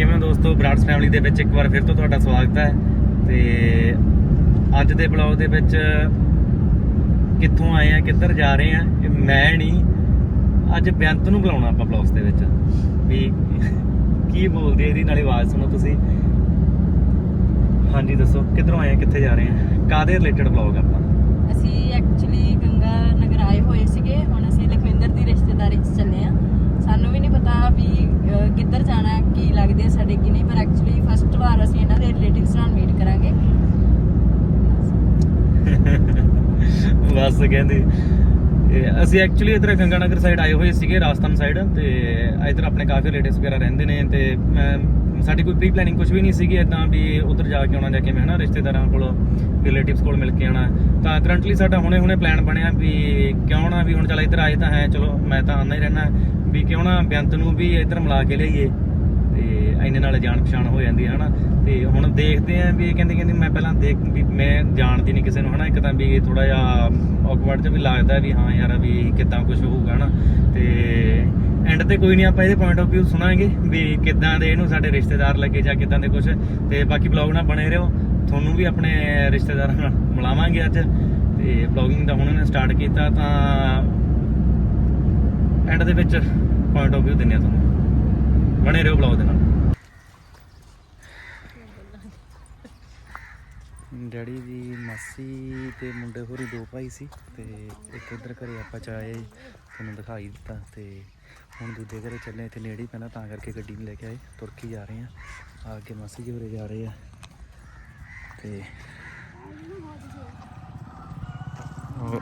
ਕਿਵੇਂ ਦੋਸਤੋ? ਬਰਾਡਸ ਫੈਮਿਲੀ ਦੇ ਵਿੱਚ ਇੱਕ ਵਾਰ ਫਿਰ ਤੋਂ ਤੁਹਾਡਾ ਸਵਾਗਤ ਹੈ। ਤੇ ਅੱਜ ਦੇ ਬਲੌਗ ਦੇ ਵਿੱਚ ਕਿੱਥੋਂ ਆਏ ਆ ਕਿੱਧਰ ਜਾ ਰਹੇ ਆ ਮੈਂ ਨਹੀਂ। ਅੱਜ ਬੇਅੰਤ ਨੂੰ ਬੁਲਾਉਣਾ ਆਪਾਂ ਬਲੌਗਸ ਦੇ ਵਿੱਚ। ਵੀ ਕੀ ਬੋਲਦੀ ਇਹਦੀ, ਨਾਲੇ ਆਵਾਜ਼ ਸੁਣੋ ਤੁਸੀਂ। ਹਾਂਜੀ, ਦੱਸੋ, ਕਿੱਧਰੋਂ ਆਏ ਆ ਕਿੱਥੇ ਜਾ ਰਹੇ ਆ ਕਾਦੇ ਰਿਲੇਟਡ ਬਲੌਗ ਆਪਾਂ? ਅਸੀਂ ਐਕਚੁਅਲੀ ਗੰਗਾ ਨਗਰ ਆਏ ਹੋਏ ਸੀਗੇ। ਹੁਣ ਅਸੀਂ ਲਖਵਿੰਦਰ ਦੀ ਰਿਸ਼ਤੇਦਾਰੀ 'ਚ ਚੱਲੇ ਆ ਸਾਨੂੰ ਵੀ ਨਹੀਂ ਪਤਾ ਵੀ ਕਿੱਧਰ ਜਾਣਾ, ਕੀ ਲੱਗਦੇ ਸਾਡੇ ਕੀ ਨਹੀਂ? ਪਰ ਐਕਚੁਅਲੀ ਫਸਟ ਵਾਰ ਅਸੀਂ ਇਹਨਾਂ ਦੇ ਰਿਲੇਟਿਵਸ ਨਾਲ ਮੀਟ ਕਰਾਂਗੇ। ਬਸ ਕਹਿੰਦੇ ਅਸੀਂ ਐਕਚੁਅਲੀ ਇਧਰ ਗੰਗਾਨਗਰ ਸਾਈਡ ਆਏ ਹੋਏ ਸੀਗੇ, ਰਾਜਸਥਾਨ ਸਾਈਡ ਤੇ ਇਧਰ ਆਪਣੇ ਕਾਫੀ ਰਿਲੇਟਿਵਸ ਵਗੈਰਾ ਰਹਿੰਦੇ ਨੇ ਤੇ ਸਾਡੀ ਕੋਈ ਪ੍ਰੀ ਪਲੈਨਿੰਗ ਕੁਝ ਵੀ ਨਹੀਂ ਸੀਗੀ ਇਦਾਂ ਵੀ ਉਧਰ ਜਾ ਕੇ ਆਉਣਾ ਜਾਂ ਕਿਵੇਂ, ਹਨਾ, ਰਿਸ਼ਤੇਦਾਰਾਂ ਕੋਲ ਰਿਲੇਟਿਵਸ ਕੋਲ ਮਿਲ ਕੇ ਆਉਣਾ। ਤਾਂ ਕਰੰਟਲੀ ਸਾਡਾ ਹੁਣੇ ਹੁਣੇ ਪਲਾਨ ਬਣਿਆ ਵੀ ਕਿਉਂ ਨਾ ਵੀ ਹੁਣ ਚੱਲ ਇੱਧਰ ਆਏ ਤਾਂ ਹੈ, ਚਲੋ ਮੈਂ ਤਾਂ ਆਉਂਦਾ ਹੀ ਰਹਿਣਾ ਵੀ ਕਿਉਂ ਨਾ ਬੇਅੰਤ ਨੂੰ ਵੀ ਇੱਧਰ ਮਿਲਾ ਕੇ ਲਈਏ ਤੇ ਇੰਨੇ ਨਾਲ ਜਾਣ ਪਛਾਣ ਹੋ ਜਾਂਦੀ ਹੈ, ਹਨਾ? ਤੇ ਹੁਣ ਦੇਖਦੇ ਆਂ ਵੀ ਇਹ ਕਹਿੰਦੇ ਕਹਿੰਦੇ ਮੈਂ ਪਹਿਲਾਂ ਦੇਖ ਵੀ ਮੈਂ ਜਾਣਦੀ ਨਹੀਂ ਕਿਸੇ ਨੂੰ, ਹਨਾ? ਇੱਕ ਤਾਂ ਵੀ ਥੋੜਾ ਜਿਹਾ ਔਕਵਰਡ ਜਿਹਾ ਵੀ ਲੱਗਦਾ ਵੀ ਹਾਂ ਯਾਰ ਵੀ ਕਿੱਦਾਂ ਕੁਝ ਹੋਊਗਾ, ਹਨਾ? ਤੇ ਐਂਡ ਤੇ ਕੋਈ ਨਹੀਂ, ਆਪਾਂ ਇਹਦੇ ਪੁਆਇੰਟ ਆਫ View ਸੁਣਾਂਗੇ ਵੀ ਕਿੱਦਾਂ ਦੇ ਇਹਨੂੰ ਸਾਡੇ ਰਿਸ਼ਤੇਦਾਰ ਲੱਗੇ ਜਾਂ ਕਿੱਦਾਂ ਦੇ ਕੁਝ ਤੇ ਬਾਕੀ ਬਲੌਗ ਨਾਲ ਬਣੇ ਰਹੋ। ਤੁਹਾਨੂੰ ਵੀ ਆਪਣੇ ਰਿਸ਼ਤੇਦਾਰਾਂ ਨਾਲ ਮਿਲਾਵਾਂਗੇ ਅੱਜ। ਤੇ ਬਲੌਗਿੰਗ ਦਾ ਹੁਣ ਇਹਨੇ ਸਟਾਰਟ ਕੀਤਾ ਤਾਂ ਐਂਡ ਦੇ ਵਿੱਚ ਪੁਆਇੰਟ ਆਫ View ਦਿੰਨੇ ਆ ਤੁਹਾਨੂੰ। ਬਣੇ ਰਹੋ ਬਲੌਗ ਦੇ ਨਾਲ। ਡੈਡੀ ਦੀ ਮਾਸੀ ਤੇ ਮੁੰਡੇ ਹੋਰੀ ਦੋ ਭਾਈ ਸੀ ਤੇ ਇੱਕ ਇੱਧਰ ਘਰੇ ਆਪਾਂ ਚਾਏ ਤੁਹਾਨੂੰ ਦਿਖਾਈ ਦਿੱਤਾ ਤੇ ਹੁਣ ਦੂਜੇ ਘਰੇ ਚੱਲੇ, ਇੱਥੇ ਨੇੜੇ ਹੀ ਪਹਿਲਾਂ ਤਾਂ ਕਰਕੇ ਗੱਡੀ ਨੂੰ ਲੈ ਕੇ ਆਏ, ਤੁਰ ਕੇ ਜਾ ਰਹੇ ਆ ਕੇ ਮਾਸੀ ਜੀ ਹੋਰੇ ਜਾ ਰਹੇ ਆ ਤੇ ਉਹ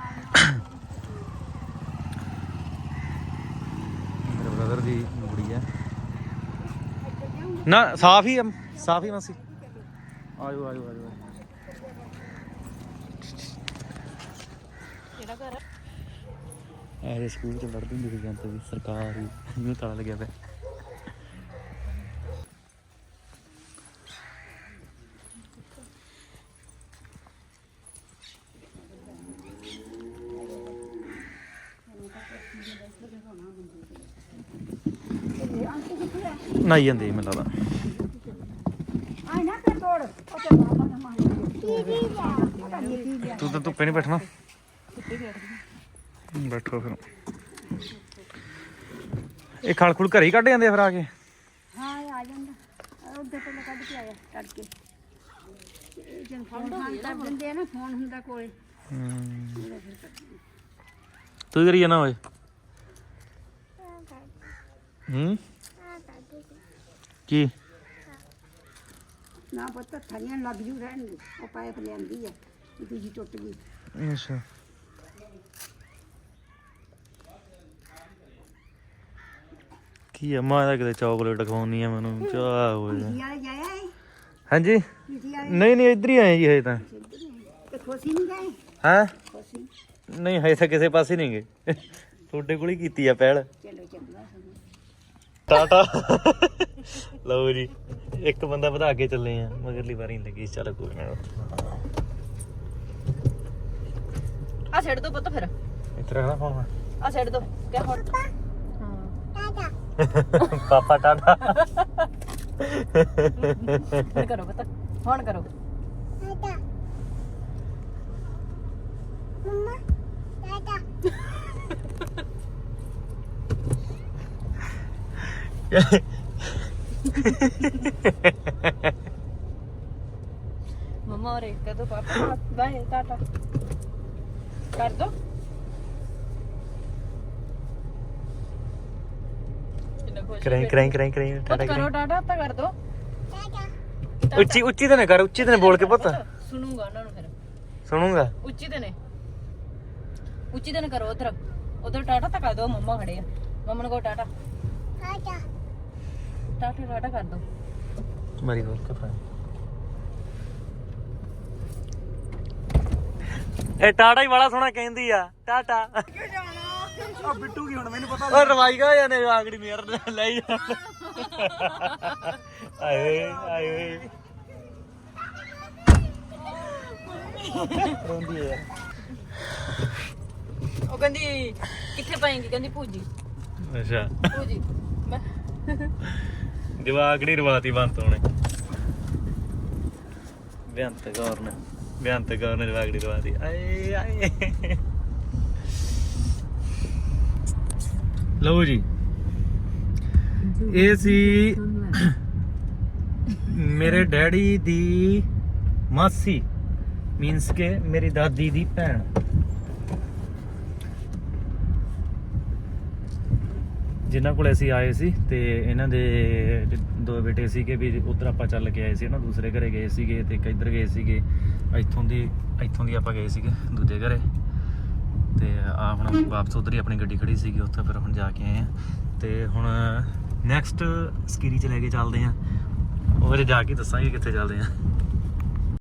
ਮੇਰੇ ਬ੍ਰਦਰ ਦੀ ਕੁੜੀ ਆ। ਨਾ ਸਾਫ਼ ਹੀ ਆ, ਸਾਫ਼ ਹੀ ਮਾਸੀ। ਆਜੋ ਆਜੋ ਆਜੋ। ਕਿਹੜਾ ਘਰ ਐਰੇ ਸਕੂਲ ਚ ਪੜ੍ਹਦੀ ਹੁੰਦੀ ਸੀ ਜੰਤ ਵੀ ਸਰਕਾਰੀ ਨੂੰ ਤਾਲਾ ਲੱਗਿਆ ਪਿਆ। ਨਹੀਂ ਜਾਂਦੇ ਮੈਨੂੰ ਲੱਗਦਾ। ਤੂੰ ਤਾਂ ਧੁੱਪੇ ਨਹੀਂ ਬੈਠਣਾ। ਬੈਠੋ ਫਿਰ। ਇਹ ਖਲ ਖੁਲ ਘਰੇ ਹੀ ਕੱਢ ਜਾਂਦੇ ਆ ਫਿਰ ਆ ਕੇ? ਹਾਂ ਇਹ ਆ ਜਾਂਦਾ। ਉੱਧਰ ਤੋਂ ਕੱਢ ਕੇ ਆਇਆ ਤੜਕੇ। ਇਹ ਜਨ ਫੋਨ ਕਰ ਦਿੰਦੇ ਆ ਨਾ ਫੋਨ ਹੁੰਦਾ ਕੋਲੇ। ਤੂੰ ਕਰੀ ਜਾਣਾ ਓਏ? ਹੂੰ? ਕੀ? ਨਾ ਪੁੱਤ ਥਰੀਆਂ ਲੱਗ ਜੂ ਰਹਿਣਗੇ ਉਹ ਪਾਇਪ ਲਿਆਂਦੀ ਆ ਇਹ ਦੂਜੀ ਟੁੱਟ ਗਈ। ਅੱਛਾ। ਕੀ ਆ ਮਾਂ ਦਾ ਕਿਤੇ ਚਾਕਲੇਟ ਖਵਾਉਣੀ ਆ ਮੈਨੂੰ ਚਾਹ ਹੋ ਜਾ ਪੀਟੀ ਵਾਲੇ ਜਾਇਆ ਹੈ ਹਾਂਜੀ? ਵਾਲੇ ਨਹੀਂ ਨਹੀਂ ਇੱਧਰ ਹੀ ਆਏ ਜੀ ਹਜੇ ਤਾਂ। ਤੇ ਖੁਸ਼ੀ ਨਹੀਂ ਗਏ? ਹਾਂ? ਖੁਸ਼ੀ? ਨਹੀਂ ਹਜੇ ਤਾਂ ਕਿਸੇ ਪਾਸੇ ਨਹੀਂ ਗਏ। ਤੁਹਾਡੇ ਕੋਲ ਹੀ ਕੀਤੀ ਆ ਪਹਿਲ। ਚਲੋ ਚੰਗਾ। ਟਾਟਾ। ਲਓ ਜੀ ਇੱਕ ਬੰਦਾ ਵਧਾ ਕੇ ਚੱਲੇ ਆ ਮਗਰਲੀ ਵਾਰੀ ਨਹੀਂ ਲੱਗੀ ਚੱਲ ਕੋਈ ਨਾ। ਆ ਛੱਡ ਦੋ ਪੁੱਤ ਫਿਰ। ਇੱਥੇ ਰੱਖਣਾ ਫੋਨ ਆ ਛੱਡ ਦੋ ਕਿਆ ਹੁਣ। ਹਾਂ। ਪਾਪਾ ਟਾਟਾ। ਹੁਣ ਕਰੋ ਪੁੱਤ ਹੁਣ ਕਰੋ। ਮਮਾ ਔਰ ਇੱਕ ਦੋ ਪਾਪਾ ਬਾਏ ਟਾਟਾ ਕਰ ਦੋ ਕਰਾਈ ਕਰਾਈ ਕਰਾਈ ਪੁੱਤ ਟਾਟਾ ਕਰੋ ਟਾਟਾ ਤਾਂ ਕਰ ਦੋ ਉੱਚੀ ਉੱਚੀ ਤੇ ਨਾ ਕਰ ਉੱਚੀ ਤੇ ਨਾ ਬੋਲ ਕੇ ਪੁੱਤ ਸੁਣੂਗਾ ਉਹਨਾਂ ਨੂੰ ਫਿਰ ਸੁਣੂਗਾ ਉੱਚੀ ਤੇ ਨੇ ਉੱਚੀ ਤੇ ਨੇ ਕਰੋ ਉਧਰ ਉਧਰ ਟਾਟਾ ਤਾਂ ਕਰ ਦੋ ਮੰਮਾ ਖੜੇ ਆ ਮੰਮਾ ਨੂੰ ਕਹੋ ਟਾਟਾ ਟਾਟਾ ਟਾਟਾ ਟਾਟਾ ਕਰ ਦੋ। ਮਰੀ ਹੋਰ ਕਾ ਇਹ ਟਾਟਾ ਹੀ ਬੜਾ ਸੋਹਣਾ ਕਹਿੰਦੀ ਆ। ਟਾਟਾ। ਆ ਬਿੱਟੂ ਕੀ ਹੁਣ ਮੈਨੂੰ ਪਤਾ ਉਹ ਰਵਾਈ ਗਾ ਜਾਂਦੇ ਆਗੜੀ ਮੇਰ ਲੈ ਜਾ ਆਏ ਆਏ ਰੋਂਦੀ ਹੈ ਉਹ ਕਹਿੰਦੀ ਕਿੱਥੇ ਪਾਏਂਗੀ? ਕਹਿੰਦੀ ਭੂਜੀ। ਅੱਛਾ। ਭੂਜੀ। ਮੈਂ ਜਵਾਗੜੀ ਰਵਾਤੀ ਬੰਤ ਹੋਣੇ ਬੇਅੰਤ ਕੌਰ ਨੇ। ਬੇਅੰਤ ਕੌਰ ਨੇ ਜਵਾਗੜੀ ਰਵਾਤੀ। ਆਏ ਆਏ। ਲਓ ਜੀ। ਇਹ ਸੀ ਮੇਰੇ ਡੈਡੀ ਦੀ ਮਾਸੀ ਮੀਨਸ ਕਿ ਮੇਰੀ ਦਾਦੀ ਦੀ ਭੈਣ। ਜਿਨ੍ਹਾਂ ਕੋਲ ਅਸੀਂ ਆਏ ਸੀ ਤੇ ਇਹਨਾਂ ਦੇ ਦੋ ਬੇਟੇ ਸੀਗੇ ਵੀ ਉਧਰ ਆਪਾਂ ਚੱਲ ਕੇ ਆਏ ਸੀ ਨਾ ਦੂਸਰੇ ਘਰੇ ਗਏ ਸੀਗੇ ਤੇ ਇੱਕ ਇੱਧਰ ਗਏ ਸੀਗੇ, ਇੱਥੋਂ ਦੀ ਇੱਥੋਂ ਦੀ ਆਪਾਂ ਗਏ ਸੀਗੇ ਦੂਜੇ ਘਰੇ ਤੇ ਆ ਹੁਣ ਵਾਪਸ ਉਧਰ ਹੀ ਆਪਣੀ ਗੱਡੀ ਖੜੀ ਸੀਗੀ, ਉੱਥੇ ਫਿਰ ਹੁਣ ਜਾ ਕੇ ਆਏ ਆ। ਤੇ ਹੁਣ ਨੈਕਸਟ ਸਕੀਰੀ ਚ ਲੈ ਕੇ ਚੱਲਦੇ ਆ। ਉਹ ਫਿਰ ਜਾ ਕੇ ਦੱਸਾਂਗੇ ਕਿੱਥੇ ਚੱਲਦੇ ਆ।